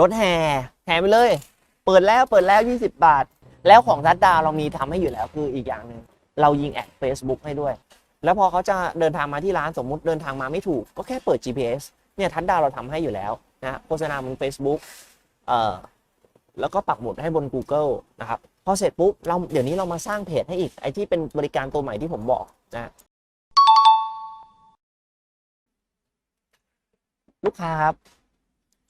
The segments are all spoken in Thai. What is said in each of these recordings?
รถแห่แห่ไปเลย เปิดแล้วเปิดแล้ว 20 บาท แล้วของทัดดาวเรามีทำให้อยู่แล้วคืออีกอย่างหนึ่งเรายิงแอด Facebook ให้ด้วย แล้วพอเขาจะเดินทางมาที่ร้านสมมุติเดินทางมาไม่ถูก ก็แค่เปิด GPS เนี่ยทัดดาวเราทำให้อยู่แล้วนะโฆษณาบน Facebook เอ่อแล้วก็ปักหมุดให้บน Google นะครับพอเสร็จปุ๊บเราเดี๋ยวนี้เรามาสร้างเพจให้อีกไอที่เป็นบริการตัวใหม่ที่ผมบอกนะลูกค้าครับ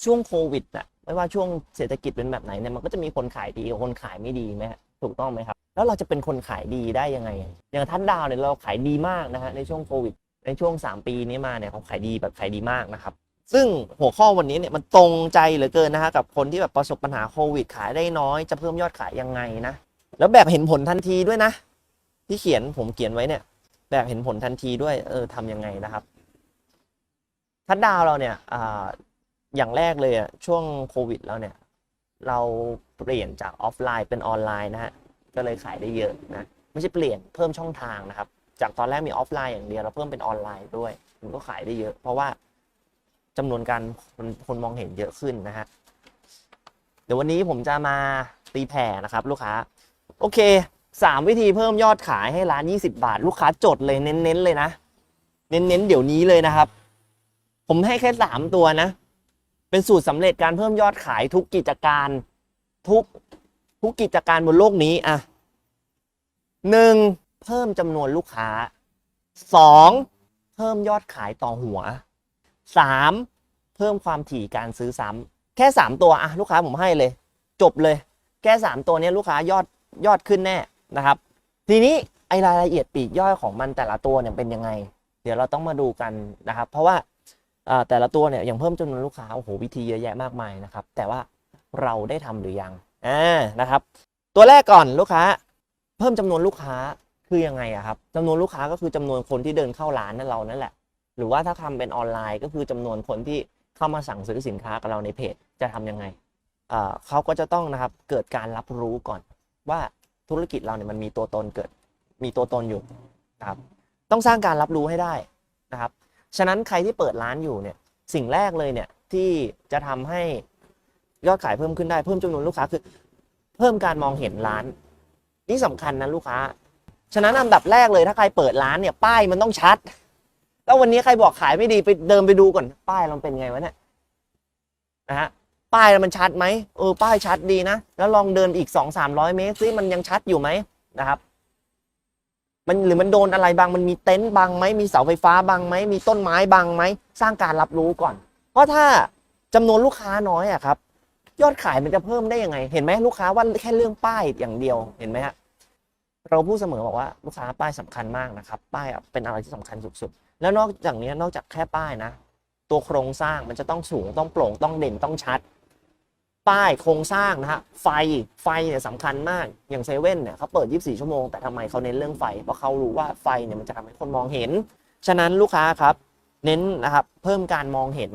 ช่วงโควิดน่ะ ไม่ว่าช่วงเศรษฐกิจเป็นแบบไหนเนี่ยมันก็จะมีคนขายดีกับคนขายไม่ดีไหมถูกต้องไหมครับ แล้วเราจะเป็นคนขายดีได้ยังไง อย่างทัดดาวเนี่ยเราขายดีมากนะฮะในช่วงโควิด ในช่วง 3 ปีนี้มาเนี่ยเขาขายดีแบบขายดีมากนะครับ ซึ่งหัวข้อวันนี้เนี่ยมันตรงใจเหลือเกินนะฮะกับคนที่แบบประสบปัญหาโควิด ขายได้น้อยจะเพิ่มยอดขายยังไงนะ แล้วแบบเห็นผลทันทีด้วยนะ ที่เขียนผมเขียนไว้เนี่ย แบบเห็นผลทันทีด้วยเออทำยังไงนะครับทัดดาวเราเนี่ย อย่างแรกเลยอะช่วงโควิดแล้วเนี่ย เราเปลี่ยนจากออฟไลน์เป็นออนไลน์นะฮะก็เลยขายได้เยอะนะไม่ใช่เปลี่ยนเพิ่มช่องทางนะครับ จากตอนแรกมีออฟไลน์อย่างเดียวเราเพิ่มเป็นออนไลน์ด้วยมันก็ขายได้เยอะ เพราะว่าจำนวนการคนคนมองเห็นเยอะขึ้นนะฮะเดี๋ยววันนี้ผมจะมาตีแผ่นะครับ ลูกค้า โอเคสามวิธีเพิ่มยอดขายให้ร้าน 20 บาท ลูกค้าจดเลยเน้นๆเลยนะ เน้นๆเดี๋ยวนี้เลยนะครับ ผมให้แค่สามตัวนะ เป็นสูตรสำเร็จการเพิ่มยอดขายทุกกิจการทุกทุกกิจการบนโลกนี้อะหนึ่งเพิ่มจำนวนลูกค้าสองเพิ่มยอดขายต่อหัวสามเพิ่มความถี่การซื้อซ้ำแค่สามตัวอะลูกค้าผมให้เลย จบเลย แค่สามตัวเนี้ยลูกค้ายอดยอดขึ้นแน่นะครับ ทีนี้ไอรายละเอียดปีกย่อยของมันแต่ละตัวเนี่ยเป็นยังไง เดี๋ยวเราต้องมาดูกันนะครับ เพราะว่า แต่ละตัวเนี่ยอย่างเพิ่มจำนวนลูกค้าโอ้โหวิธีเยอะแยะมากมายนะครับ แต่ว่าเราได้ทำหรือยังอ่านะครับ ตัวแรกก่อนลูกค้า เพิ่มจำนวนลูกค้าคือยังไงอะครับจำนวนลูกค้าก็คือจำนวนคนที่เดินเข้าร้านนั่นเรานั่นแหละ หรือว่าถ้าทำเป็นออนไลน์ก็คือจำนวนคนที่เข้ามาสั่งซื้อสินค้ากับเราในเพจจะทำยังไงเขาก็จะต้องนะครับเกิดการรับรู้ก่อน ว่าธุรกิจเราเนี่ยมันมีตัวตนเกิดมีตัวตนอยู่นะครับต้องสร้างการรับรู้ให้ได้นะครับ ฉะนั้นใครที่เปิดร้านอยู่เนี่ยสิ่งแรกเลยเนี่ยที่จะทำให้ยอดขายเพิ่มขึ้นได้เพิ่มจำนวนลูกค้าคือ เพิ่มการมองเห็นร้าน นี่สำคัญนะลูกค้า ฉะนั้นอันดับแรกเลยถ้าใครเปิดร้านเนี่ยป้ายมันต้องชัด แล้ววันนี้ใครบอกขายไม่ดีไปเดินไปดูก่อน ป้ายเราเป็นไงวะเนี่ยนะฮะป้ายมันชัดไหมเออป้ายชัดดีนะ แล้วลองเดินอีกสองสามร้อยเมตรซิมันยังชัดอยู่ไหมนะครับ มันหรือมันโดนอะไรบางมันมีเต็นท์บังไหมมีเสาไฟฟ้าบังไหมมีต้นไม้บังไหมสร้างการรับรู้ก่อน เพราะถ้าจำนวนลูกค้าน้อยอะครับ ยอดขายมันจะเพิ่มได้ยังไง เห็นไหมลูกค้าว่าแค่เรื่องป้ายอย่างเดียวเห็นไหมฮะเราพูดเสมอบอกว่าลูกค้าป้ายสำคัญมากนะครับ ป้ายเป็นอะไรที่สำคัญสุดๆแล้วนอกจากนี้นอกจากแค่ป้ายนะ ตัวโครงสร้างมันจะต้องสูงต้องโปร่งต้องเด่นต้องชัด ป้ายโครงสร้างนะฮะไฟไฟเนี่ยสำคัญมากอย่างเซเว่นเนี่ยเขาเปิด 24 ชั่วโมงแต่ทำไมเขาเน้นเรื่องไฟ เพราะเขารู้ว่าไฟเนี่ยมันจะทำให้คนมองเห็น ฉะนั้นลูกค้าครับเน้นนะครับเพิ่มการมองเห็น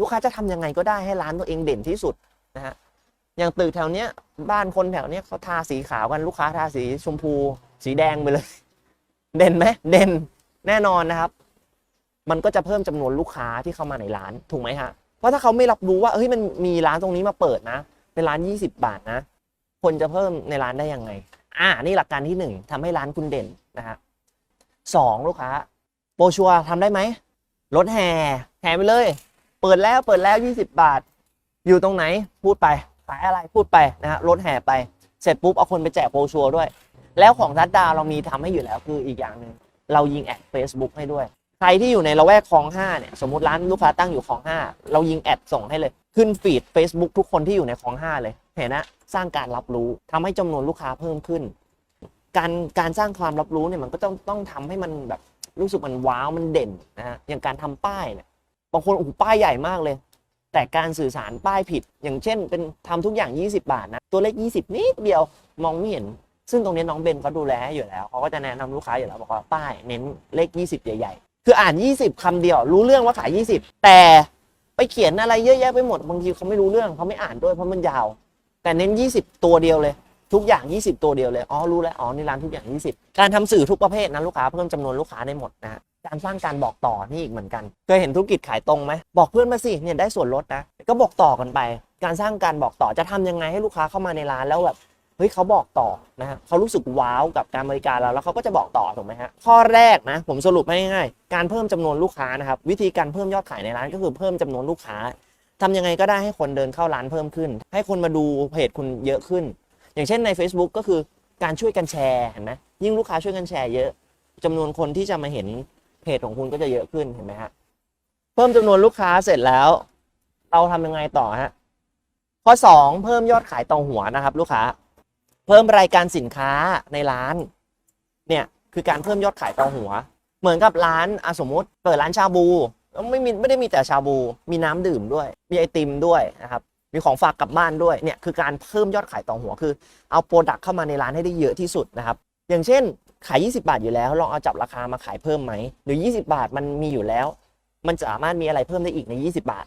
ลูกค้าจะทำยังไงก็ได้ให้ร้านตัวเองเด่นที่สุดนะฮะอย่างตึกแถวเนี้ยบ้านคนแถวเนี้ยเขาทาสีขาวกันลูกค้าทาสีชมพู สีแดงไปเลย เด่นไหมเด่นแน่นอนนะครับ มันก็จะเพิ่มจำนวนลูกค้าที่เข้ามาในร้านถูกไหมฮะ เพราะถ้าเขาไม่รับรู้ว่าเฮ้ยมันมีร้านตรงนี้มาเปิดนะ เป็นร้าน 20 บาทนะ คนจะเพิ่มในร้านได้ยังไง อ่า นี่หลักการที่หนึ่งทำให้ร้านคุณเด่นนะฮะสองลูกค้าโปรชัวร์ทำได้ไหมรถแห่แห่ไปเลย เปิดแล้วเปิดแล้ว 20 บาท อยู่ตรงไหนพูดไปขายอะไรพูดไปนะฮะรถแห่ไปเสร็จปุ๊บเอาคนไปแจกโปรชัวด้วย แล้วของทัดดาวเรามีทำให้อยู่แล้วคืออีกอย่างหนึ่งเรายิงแอด Facebook ให้ด้วย ใครที่อยู่ในละแวกคลองห้าเนี่ยสมมติร้านลูกค้าตั้งอยู่คลองห้าเรายิงแอดส่งให้เลย ขึ้นฟีด Facebook ทุกคนที่อยู่ในคลองห้าเลย เห็นนะสร้างการรับรู้ทำให้จำนวนลูกค้าเพิ่มขึ้น การการสร้างความรับรู้เนี่ยมันก็ต้องต้องทำให้มันแบบรู้สึกมันว้าวมันเด่นนะฮะอย่างการทำป้ายเนี่ยบางคนโอ้โหป้ายใหญ่มากเลย แต่การสื่อสารป้ายผิด อย่างเช่น เป็นทำทุกอย่าง 20 บาทนะตัวเลข 20 นิดเดียวมองไม่เห็นซึ่งตรงนี้น้องเบนเขาดูแลอยู่แล้วเขาก็จะแนะนำลูกค้าอยู่แล้วบอกว่าป้ายเน้นเลข 20 ใหญ่ คืออ่าน 20คำเดียว รู้เรื่องว่าขาย 20 แต่ไปเขียนอะไรเยอะแยะไปหมดบางทีเขาไม่รู้เรื่องเขาไม่อ่านด้วยเพราะมันยาว แต่เน้น 20 ตัวเดียวเลย ทุกอย่าง 20 ตัวเดียวเลยอ๋อรู้แล้วอ๋อนี่ร้านทุกอย่าง 20 การทำสื่อทุกประเภทนะลูกค้าเพิ่มจำนวนลูกค้าได้หมดนะฮะการสร้างการบอกต่อนี่อีกเหมือนกัน เคยเห็นธุรกิจขายตรงไหมบอกเพื่อนมาสิเนี่ยได้ส่วนลดนะก็บอกต่อกันไป การสร้างการบอกต่อจะทำยังไงให้ลูกค้าเข้ามาในร้านแล้วแบบ เฮ้ยเขาบอกต่อนะฮะเขารู้สึกว้าวกับการบริการเราแล้วเขาก็จะบอกต่อถูกไหมฮะข้อแรกนะผมสรุปให้ง่ายๆการเพิ่มจำนวนลูกค้านะครับวิธีการเพิ่มยอดขายในร้านก็คือเพิ่มจำนวนลูกค้าทำยังไงก็ได้ให้คนเดินเข้าร้านเพิ่มขึ้น ให้คนมาดูเพจคุณเยอะขึ้น อย่างเช่นใน Facebook ก็คือการช่วยกันแชร์เห็นไหมยิ่งลูกค้าช่วยกันแชร์เยอะจำนวนคนที่จะมาเห็นเพจของคุณก็จะเยอะขึ้นเห็นไหมฮะเพิ่มจำนวนลูกค้าเสร็จแล้ว เราทำยังไงต่อฮะข้อ 2 เพิ่มยอดขายต่อหัวนะครับ ลูกค้า เพิ่มรายการสินค้าในร้าน เนี่ยคือการเพิ่มยอดขายต่อหัว เหมือนกับร้านอสมมติเปิดร้านชาบูไม่มีไม่ได้มีแต่ชาบู มีน้ำดื่มด้วย มีไอติมด้วยนะครับมีของฝากกลับบ้านด้วยเนี่ยคือการเพิ่มยอดขายต่อหัวคือเอาโปรดักต์เข้ามาในร้านให้ได้เยอะที่สุดนะครับอย่างเช่นขาย 20 บาทอยู่แล้วลองเอาจับราคามาขายเพิ่มไหมหรือ 20 บาทมันมีอยู่แล้ว มันสามารถมีอะไรเพิ่มได้อีกใน 20 บาท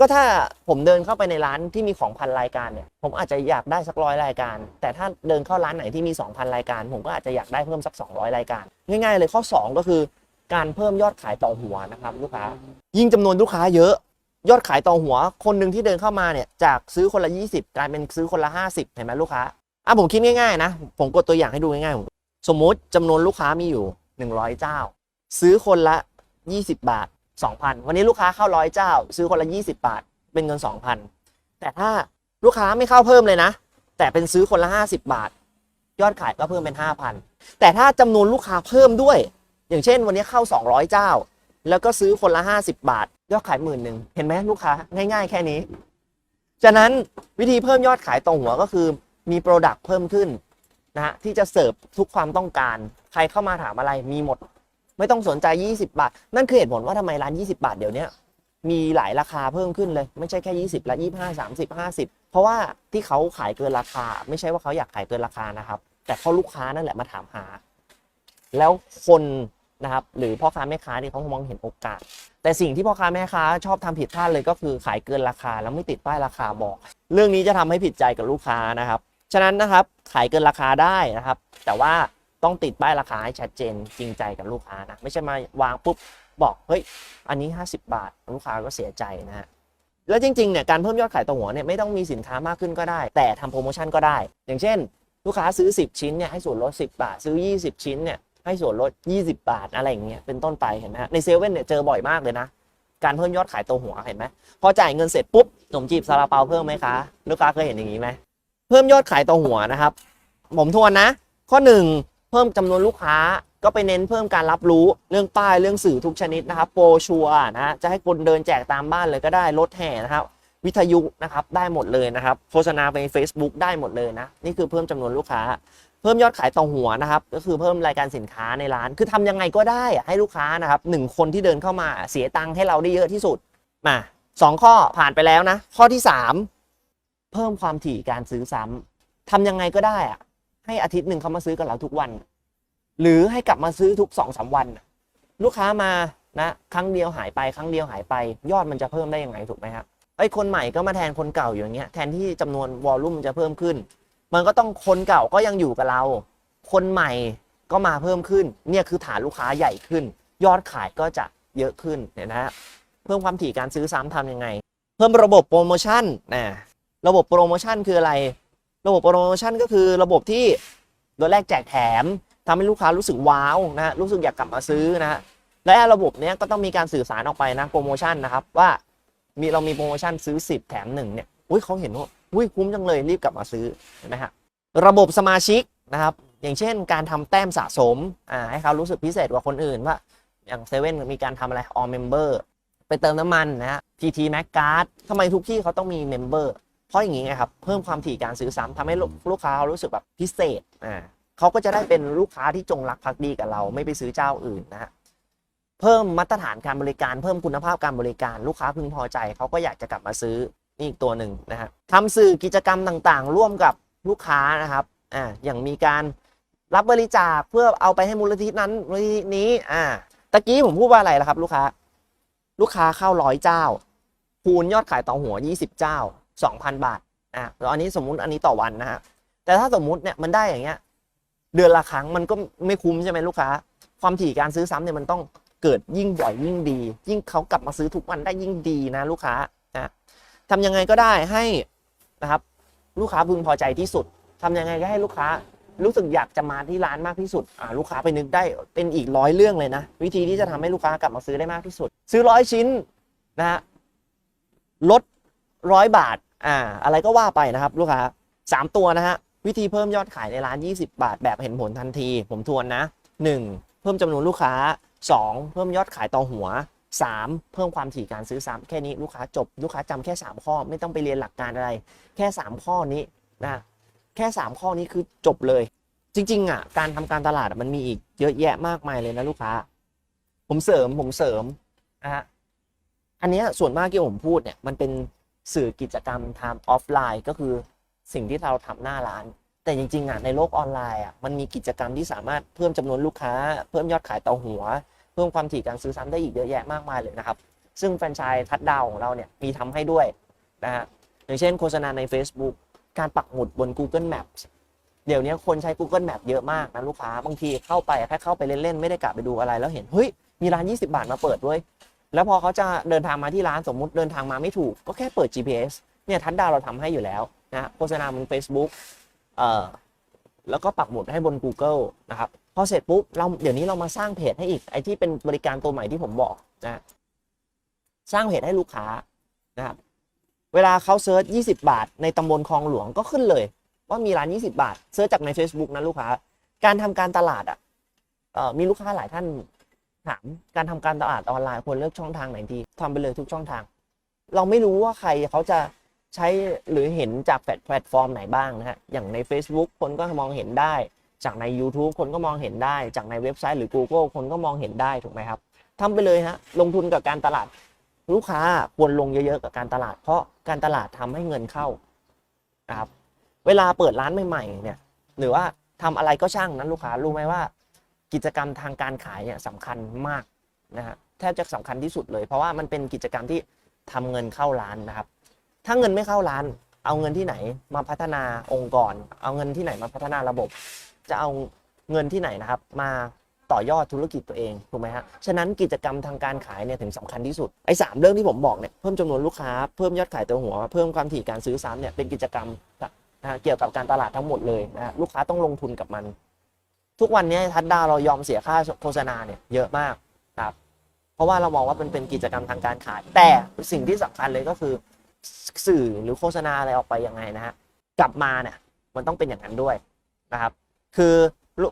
ก็ถ้าผมเดินเข้าไปในร้านที่มีของพันรายการเนี่ยผมอาจจะอยากได้สักร้อยรายการ แต่ถ้าเดินเข้าร้านไหนที่มี 2,000 รายการ ผมก็อาจจะอยากได้เพิ่มสัก 200 รายการ ง่ายๆเลยข้อ 2 ก็คือการเพิ่มยอดขายต่อหัวนะครับลูกค้า ยิ่งจำนวนลูกค้าเยอะ ยอดขายต่อหัว คนหนึ่งที่เดินเข้ามาเนี่ยจากซื้อคนละ 20 กลายเป็นซื้อคนละ 50 เห็นไหมลูกค้าอะผมคิดง่ายๆนะผมกดตัวอย่างให้ดูง่ายๆผมสมมุติจำนวนลูกค้ามีอยู่ 100 เจ้า ซื้อคนละ 20 บาท 2,000 วันนี้ลูกค้าเข้าร้อยเจ้า ซื้อคนละ 20 บาท เป็นเงิน 2,000 แต่ถ้าลูกค้าไม่เข้าเพิ่มเลยนะ แต่เป็นซื้อคนละ 50 บาท ยอดขายก็เพิ่มเป็น 5,000 แต่ถ้าจำนวนลูกค้าเพิ่มด้วย อย่างเช่น วันนี้เข้า 200 เจ้า แล้วก็ซื้อคนละ 50 บาท ยอดขายหมื่นหนึ่งเห็นไหมลูกค้าง่าย ๆ แค่นี้ ฉะนั้นวิธีเพิ่มยอดขายต่อหัวก็คือมีโปรดักต์เพิ่มขึ้นนะฮะที่จะเสิร์ฟทุกความต้องการ ใครเข้ามาถามอะไรมีหมด ไม่ต้องสนใจ 20 บาท นั่นคือเหตุผลว่าทำไมร้าน 20 บาทเดี๋ยวนี้มีหลายราคาเพิ่มขึ้นเลย ไม่ใช่แค่ 20ละ 25 30 50 เพราะว่าที่เขาขายเกินราคา ไม่ใช่ว่าเขาอยากขายเกินราคานะครับ แต่เขาลูกค้านั่นแหละมาถามหา แล้วคนนะครับหรือพ่อค้าแม่ค้าที่เขามองเห็นโอกาส แต่สิ่งที่พ่อค้าแม่ค้าชอบทำผิดพลาดเลยก็คือขายเกินราคาแล้วไม่ติดป้ายราคาบอก เรื่องนี้จะทำให้ผิดใจกับลูกค้านะครับ ฉะนั้นนะครับขายเกินราคาได้นะครับ แต่ว่า ต้องติดป้ายราคาให้ชัดเจนจริงใจกับลูกค้านะไม่ใช่มาวางปุ๊บบอกเฮ้ยอันนี้ 50 บาท ลูกค้าก็เสียใจนะฮะแล้วจริงๆเนี่ยการเพิ่มยอดขายต่อหัวเนี่ยไม่ต้องมีสินค้ามากขึ้นก็ได้ แต่ทำโปรโมชั่นก็ได้ อย่างเช่น ลูกค้าซื้อ 10 ชิ้นเนี่ยให้ส่วนลด 10 บาท ซื้อ 20 ชิ้นเนี่ยให้ส่วนลด 20 บาทอะไรอย่างเงี้ยเป็นต้นไปเห็นไหมฮะในเซเว่นเนี่ยเจอบ่อยมากเลยนะการเพิ่มยอดขายตัวหัวเห็นไหมพอจ่ายเงินเสร็จปุ๊บขนมจีบซาลาเปาเพิ่มไหมคะลูกค้าเคยเห็นอย่างนี้ไหมเพิ่มยอดขายตัวหัวนะครับ ผมทวนนะ ข้อ 1 เพิ่มจำนวนลูกค้าก็ไปเน้นเพิ่มการรับรู้เรื่องป้ายเรื่องสื่อทุกชนิดนะครับโปรชัวนะจะให้คนเดินแจกตามบ้านเลยก็ได้รถแห่นะครับ วิทยุนะครับได้หมดเลยนะครับโฆษณาไป Facebook ได้หมดเลยนะนี่คือเพิ่มจำนวนลูกค้า เพิ่มยอดขายต่อหัวนะครับ ก็คือเพิ่มรายการสินค้าในร้าน คือทำยังไงก็ได้ให้ลูกค้านะครับหนึ่งคนที่เดินเข้ามาเสียตังค์ให้เราได้เยอะที่สุดมาสองข้อผ่านไปแล้วนะ ข้อที่สามเพิ่มความถี่การซื้อซ้ำทำยังไงก็ได้อะ ให้อาทิตย์หนึ่งเขามาซื้อกับเราทุกวัน หรือให้กลับมาซื้อทุกสองสามวัน ลูกค้ามานะครั้งเดียวหายไปครั้งเดียวหายไป ยอดมันจะเพิ่มได้ยังไงถูกไหมครับไอ้คนใหม่ก็มาแทนคนเก่าอย่างเงี้ยแทนที่จำนวนวอลลุ่มจะเพิ่มขึ้น มันก็ต้องคนเก่าก็ยังอยู่กับเรา คนใหม่ก็มาเพิ่มขึ้น เนี่ยคือฐานลูกค้าใหญ่ขึ้น ยอดขายก็จะเยอะขึ้นเนี่ยนะเพิ่มความถี่การซื้อซ้ำทำยังไง เพิ่มระบบโปรโมชั่นนะระบบโปรโมชั่นคืออะไร ระบบโปรโมชั่นก็คือระบบที่โดยแรกแจกแถมทำให้ลูกค้ารู้สึกว้าวนะฮะรู้สึกอยากกลับมาซื้อนะฮะและระบบเนี้ยก็ต้องมีการสื่อสารออกไปนะโปรโมชั่นนะครับว่ามีเรามีโปรโมชั่นซื้อ 10 แถม1เนี่ยอุ้ยเขาเห็นว่าอุ้ยคุ้มจังเลยรีบกลับมาซื้อเห็นไหมฮะระบบสมาชิกนะครับอย่างเช่น การทำแต้มสะสมอ่าให้เขารู้สึกพิเศษกว่าคนอื่นว่าอย่างเซเว่นมีการทำอะไร all member ไปเติมน้ำมันนะฮะ TT Mac Card ทำไมทุกที่เขาต้องมี member เพราะอย่างนี้ไงครับเพิ่มความถี่การซื้อซ้ำทำให้ลูกลูกค้าเขารู้สึกแบบพิเศษอ่าเขาก็จะได้เป็นลูกค้าที่จงรักภักดีกับเราไม่ไปซื้อเจ้าอื่นนะฮะเพิ่มมาตรฐานการบริการ เพิ่มคุณภาพการบริการลูกค้าพึงพอใจเขาก็อยากจะกลับมาซื้อนี่อีกตัวหนึ่งนะฮะทำสื่อกิจกรรมต่างๆ ร่วมกับลูกค้านะครับอ่าอย่างมีการรับบริจาคเพื่อเอาไปให้มูลนิธินั้นมูลนิธินี้อ่าตะกี้ผมพูดว่าอะไรล่ะครับ ลูกค้า ลูกค้าเข้าร้อยเจ้าคูณยอดขายต่อหัว 20 เจ้า 2,000 บาทอะแล้วอันนี้สมมุติอันนี้ต่อวันนะฮะแต่ถ้าสมมุติเนี่ยมันได้อย่างเงี้ยเดือนละครั้งมันก็ไม่คุ้มใช่ไหมลูกค้า ความถี่การซื้อซ้ำเนี่ยมันต้องเกิดยิ่งบ่อยยิ่งดี ยิ่งเขากลับมาซื้อทุกวันได้ยิ่งดีนะลูกค้านะทำยังไงก็ได้ให้นะครับลูกค้าพึงพอใจที่สุดทำยังไงก็ให้ลูกค้ารู้สึกอยากจะมาที่ร้านมากที่สุดอ่าลูกค้าไปนึกได้เป็นอีกร้อยเรื่องเลยนะ วิธีที่จะทำให้ลูกค้ากลับมาซื้อได้มากที่สุด ซื้อร้อยชิ้นนะฮะลดร้อยบาท อ่าอะไรก็ว่าไปนะครับ ลูกค้าสามตัวนะฮะวิธีเพิ่มยอดขายในร้าน 20 บาท แบบเห็นผลทันที ผมทวนนะ 1. เพิ่มจำนวนลูกค้า 2. เพิ่มยอดขายต่อหัว 3. เพิ่มความถี่การซื้อซ้ำแค่นี้ลูกค้าจบ ลูกค้าจำแค่ 3 ข้อไม่ต้องไปเรียนหลักการอะไร แค่ 3 ข้อนี้นะแค่ 3 ข้อนี้คือจบเลย จริงๆอะการทำการตลาดมันมีอีกเยอะแยะมากมายเลยนะลูกค้า ผมเสริมผมเสริมนะฮะอันนี้ส่วนมากที่ผมพูดเนี่ยมันเป็น สื่อกิจกรรมทางออฟไลน์ ก็คือสิ่งที่เราทำหน้าร้าน แต่จริงๆอะในโลกออนไลน์อะมันมีกิจกรรมที่สามารถเพิ่มจำนวนลูกค้า เพิ่มยอดขายต่อหัว เพิ่มความถี่การซื้อซ้ำได้อีกเยอะแยะมากมายเลยนะครับ ซึ่งแฟรนไชส์ทัดดาวของเราเนี่ยมีทำให้ด้วยนะฮะอย่างเช่นโฆษณาใน Facebook การปักหมุดบน Google Maps เดี๋ยวนี้คนใช้ Google Map เยอะมากนะลูกค้า บางทีเข้าไปแค่เข้าไปเล่นๆ ไม่ได้กลับไปดูอะไรแล้วเห็น เฮ้ย มีร้าน 20 บาทมาเปิดด้วย แล้วพอเขาจะเดินทางมาที่ร้านสมมุติเดินทางมาไม่ถูก ก็แค่เปิด GPS เนี่ยทัดดาวเราทำให้อยู่แล้วนะโฆษณาบน Facebook เอ่อแล้วก็ปักหมุดให้บน Google นะครับพอเสร็จปุ๊บเราเดี๋ยวนี้เรามาสร้างเพจให้อีกไอที่เป็นบริการตัวใหม่ที่ผมบอกนะสร้างเพจให้ลูกค้านะครับเวลาเขาเซิร์ช 20 บาท ในตำบลคลองหลวงก็ขึ้นเลย ว่ามีร้าน 20 บาทเซิร์ชจากใน Facebook นะลูกค้า การทำการตลาดอะเอ่อมีลูกค้าหลายท่าน ถามการทำการตลาดออนไลน์ควรเลือกช่องทางไหนดีทำไปเลยทุกช่องทาง เราไม่รู้ว่าใครเขาจะใช้หรือเห็นจากแพลตฟอร์มไหนบ้างนะฮะ อย่างใน Facebook คนก็มองเห็นได้ จากใน YouTube คนก็มองเห็นได้ จากในเว็บไซต์หรือ Google คนก็มองเห็นได้ถูกไหมครับทำไปเลยฮะ ลงทุนกับการตลาด ลูกค้าควรลงเยอะๆกับการตลาด เพราะการตลาดทำให้เงินเข้านะครับ เวลาเปิดร้านใหม่ๆเนี่ย หรือว่าทำอะไรก็ช่างนั้นลูกค้ารู้ไหมว่า กิจกรรมทางการขายเนี่ยสำคัญมากนะฮะแทบจะสำคัญที่สุดเลย เพราะว่ามันเป็นกิจกรรมที่ทำเงินเข้าร้านนะครับ ถ้าเงินไม่เข้าร้าน เอาเงินที่ไหนมาพัฒนาองค์กร เอาเงินที่ไหนมาพัฒนาระบบ จะเอาเงินที่ไหนนะครับ มาต่อยอดธุรกิจตัวเองถูกไหมฮะฉะนั้นกิจกรรมทางการขายเนี่ยถึงสำคัญที่สุดไอ้สามเรื่องที่ผมบอกเนี่ยเพิ่มจำนวนลูกค้าเพิ่มยอดขายตัวหัว เพิ่มความถี่การซื้อซ้ำเนี่ยเป็นกิจกรรมนะฮะเกี่ยวกับการตลาดทั้งหมดเลยนะฮะลูกค้าต้องลงทุนกับมัน ทุกวันนี้ทัดดาวเรายอมเสียค่าโฆษณาเนี่ยเยอะมากครับ เพราะว่าเรามองว่ามันเป็นกิจกรรมทางการขาย แต่สิ่งที่สำคัญเลยก็คือ สื่อหรือโฆษณาอะไรออกไปยังไงนะฮะกลับมาเนี่ยมันต้องเป็นอย่างนั้นด้วยนะครับ คือ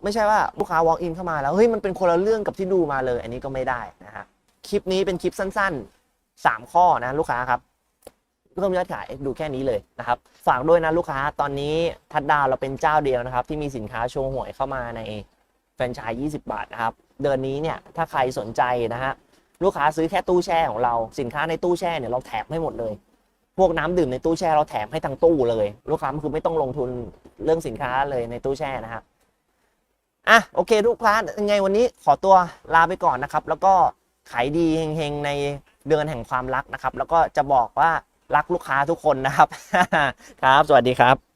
ไม่ใช่ว่าลูกค้า walk in เข้ามาแล้วเฮ้ยมันเป็นคนละเรื่องกับที่ดูมาเลย อันนี้ก็ไม่ได้นะฮะคลิปนี้เป็นคลิปสั้นๆ 3 ข้อนะลูกค้าครับ เพิ่มยอดขายดูแค่นี้เลยนะครับ ฝากด้วยนะลูกค้าตอนนี้ทัดดาวเราเป็นเจ้าเดียวนะครับ ที่มีสินค้าโชว์หวยเข้ามาในแฟรนไชส์20 บาทนะครับ เดือนนี้เนี่ยถ้าใครสนใจนะฮะลูกค้าซื้อแค่ตู้แช่ของเราสินค้าในตู้แช่เนี่ยเราแถมให้หมดเลย พวกน้ำดื่มในตู้แช่เราแถมให้ทั้งตู้เลย ลูกค้าคือไม่ต้องลงทุนเรื่องสินค้าเลยในตู้แช่นะฮะอะโอเคลูกค้ายังไงวันนี้ขอตัวลาไปก่อนนะครับ แล้วก็ขายดีเฮงๆในเดือนแห่งความรักนะครับ แล้วก็จะบอกว่า รักลูกค้าทุกคนนะครับ ครับ สวัสดีครับ